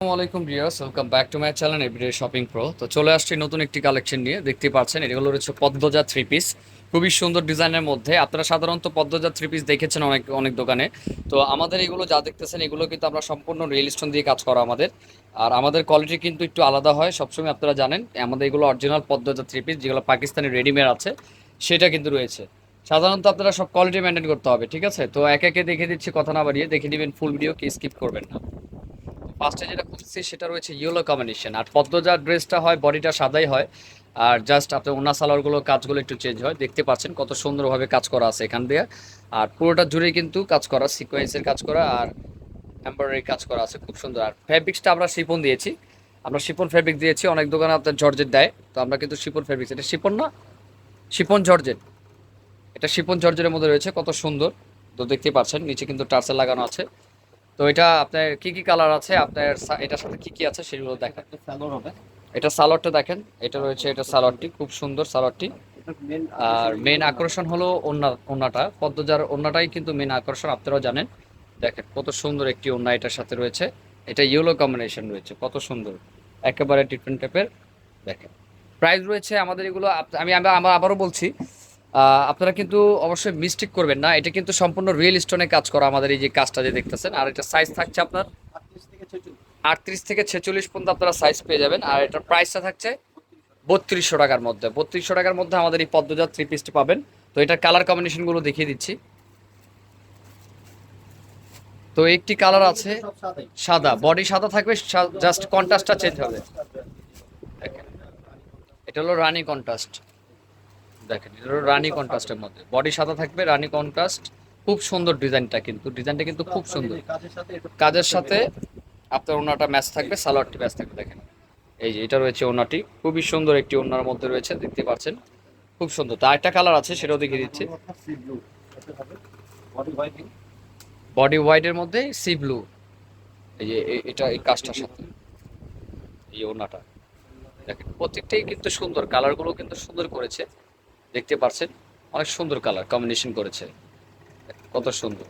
আসসালামু আলাইকুম welcome back to my channel everyday shopping pro. তো চলে আসছি নতুন একটি কালেকশন নিয়ে। দেখতে পাচ্ছেন এগুলো রয়েছে পদ্মজা থ্রি পিস। খুবই সুন্দর ডিজাইনের মধ্যে। আপনারা সাধারণত পদ্মজা থ্রি পিস দেখেছেন অনেক অনেক দোকানে। তো আমাদের এগুলো যা দেখতেছেন, এগুলো কিন্তু আমরা সম্পূর্ণ রিয়েল দিয়ে কাজ করা আমাদের। আর আমাদের কোয়ালিটি কিন্তু একটু আলাদা হয়, সবসময় আপনারা জানেন। আমাদের এগুলো অরিজিনাল পদ্মজা থ্রি পিস, যেগুলো পাকিস্তানি রেডিমেড আছে, সেটা কিন্তু রয়েছে। সাধারণত আপনারা সব কোয়ালিটি মেনটেন করতে হবে, ঠিক আছে? তো একে একে দেখে দিচ্ছি, কথা না বাড়িয়ে। দেখে নেবেন ফুল ভিডিও কি স্কিপ করবেন না। ফার্স্টে যেটা খুঁজছি সেটা রয়েছে ইয়েলো কম্বিনেশন আর পদ্মজার ড্রেসটা হয় বডিটা সাদাই হয়। আর জাস্ট আপনার ওনা সালোয়ারগুলো কাজগুলো একটু চেঞ্জ হয়। দেখতে পাচ্ছেন কত সুন্দরভাবে কাজ করা আছে এখান দিয়ে। আর পুরোটা জুড়ে কিন্তু কাজ করা সিকোয়েন্সের কাজ করা আর এমব্রয়ডারি কাজ করা আছে খুব সুন্দর। আর ফ্যাব্রিক্সটা আমরা শিপন দিয়েছি। আমরা শিপন ফ্যাব্রিক দিয়েছি, অনেক দোকানে আপনার জর্জেট দেয়। তো আমরা কিন্তু শিপন ফ্যাব্রিক্স এটা শিপন না শিপন জর্জেট। এটা শিপন জর্জেটের মধ্যে রয়েছে, কত সুন্দর। তো দেখতে পাচ্ছেন, নিচে কিন্তু টার্সেল লাগানো আছে। তো এটা আপনার কি কি কালার আছে? আপনার এটার সাথে কি কি আছে সেগুলো দেখেন। এটা সালোয়ারটা দেখেন। এটা রয়েছে এটা সালোয়ারটি খুব সুন্দর সালোয়ারটি আর মেন আকর্ষণ হলো ওন্না ওন্নাটা পদ্মজার ওন্নাটাই কিন্তু মেন আকর্ষণ আপনারাও জানেন। দেখেন কত সুন্দর একটি ওন্না এটার সাথে রয়েছে। এটা ইয়েলো কম্বিনেশন রয়েছে কত সুন্দর। একেবারে ডিফারেন্ট টাইপের দেখেন। প্রাইস রয়েছে আমাদের এগুলো আমি আমি আমার আবারও বলছি আপনারা কিন্তু অবশ্যই মিস্টেক করবেন না। এটা কিন্তু সম্পূর্ণ রিয়েল স্টোনে কাজ করা আমাদের এই যে কাজটা যে দেখতেছেন। আর এটা সাইজ থাকছে আপনার 38 থেকে 46 আটত্রিশ থেকে ছেচল্লিশ পর্যন্ত আপনারা সাইজ পেয়ে যাবেন। আর এটার প্রাইসটা থাকছে বত্রিশশো টাকার মধ্যে। বত্রিশশো টাকার মধ্যে আমাদের এই পদ্মজাত থ্রি পিসটি পাবেন। তো এটার কালার কম্বিনেশনগুলো দেখিয়ে দিচ্ছি। তো একটি কালার আছে সাদা। বডি সাদা থাকবে জাস্ট কন্ট্রাস্টটা চেঞ্জ হবে। এটা হলো রানি কন্ট্রাস্ট দেখেন, এটা কন্ট্রাস্টের মধ্যে। বডি সাদা থাকবে, রানি কন্ট্রাস্ট খুব সুন্দর ডিজাইনটা কিন্তু ডিজাইনটা কিন্তু খুব সুন্দর। কাজের সাথে আপনার ওনাটা ম্যাচ থাকবে, সালোয়ারটি ম্যাচ থাকবে, দেখেন। এই যে, এটা রয়েছে ওনাটি। খুবই সুন্দর একটি ওনার মধ্যে রয়েছে, দেখতে পাচ্ছেন। খুব সুন্দর। তো আরেকটা কালার আছে, সেটাও দেখিয়ে দিচ্ছি। বডি হোয়াইট হোয়াইটের মধ্যে সি ব্লু এই যে এটা এই কাজটার সাথে, এই ওনাটা। দেখেন, প্রত্যেকটাই কিন্তু সুন্দর। কালারগুলো কিন্তু সুন্দর করেছে। দেখতে পাচ্ছেন অনেক সুন্দর কালার কম্বিনেশন করেছে। কত সুন্দর।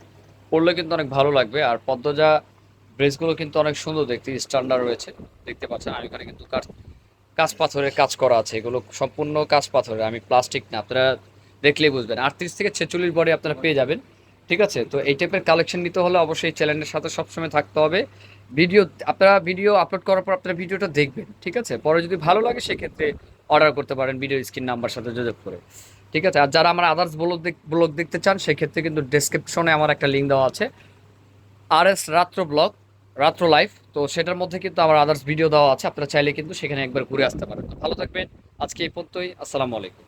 পরলে কিন্তু অনেক ভালো লাগবে, আর পদ্মজা ড্রেসগুলো কিন্তু অনেক সুন্দর দেখতে স্ট্যান্ডার্ড রয়েছে। দেখতে পাচ্ছেন, আর এখানে কিন্তু কাজ কাজ পাথরের কাজ করা আছে। এগুলো সম্পূর্ণ কাজ পাথরের, আমি প্লাস্টিক না, আপনারা দেখলেই বুঝবেন। আটত্রিশ থেকে ছেচল্লিশ বডি আপনারা পেয়ে যাবেন, ঠিক আছে? তো এই টাইপের কালেকশন নিতে হলে অবশ্যই চ্যানেলের সাথে সবসময় থাকতে হবে। ভিডিও আপনারা ভিডিও আপলোড করার পর আপনারা ভিডিওটা দেখবেন, ঠিক আছে? পরে যদি ভালো লাগে, সেক্ষেত্রে অর্ডার করতে পারেন ভিডিও স্ক্রিন নাম্বার সাথে যোগাযোগ করে। ঠিক আছে? আর যারা আমার আদার্স ব্লগ ব্লগ দেখতে চান, সেক্ষেত্রে কিন্তু ডেসক্রিপশনে আমার একটা লিঙ্ক দেওয়া আছে। আর এস রাত্র ব্লগ রাত্র লাইফ তো সেটার মধ্যে কিন্তু আমার আদার্স ভিডিও দেওয়া আছে। আপনারা চাইলে কিন্তু সেখানে একবার ঘুরে আসতে পারেন। ভালো থাকবেন। আজকে এই পর্যন্তই। আসসালামু আলাইকুম।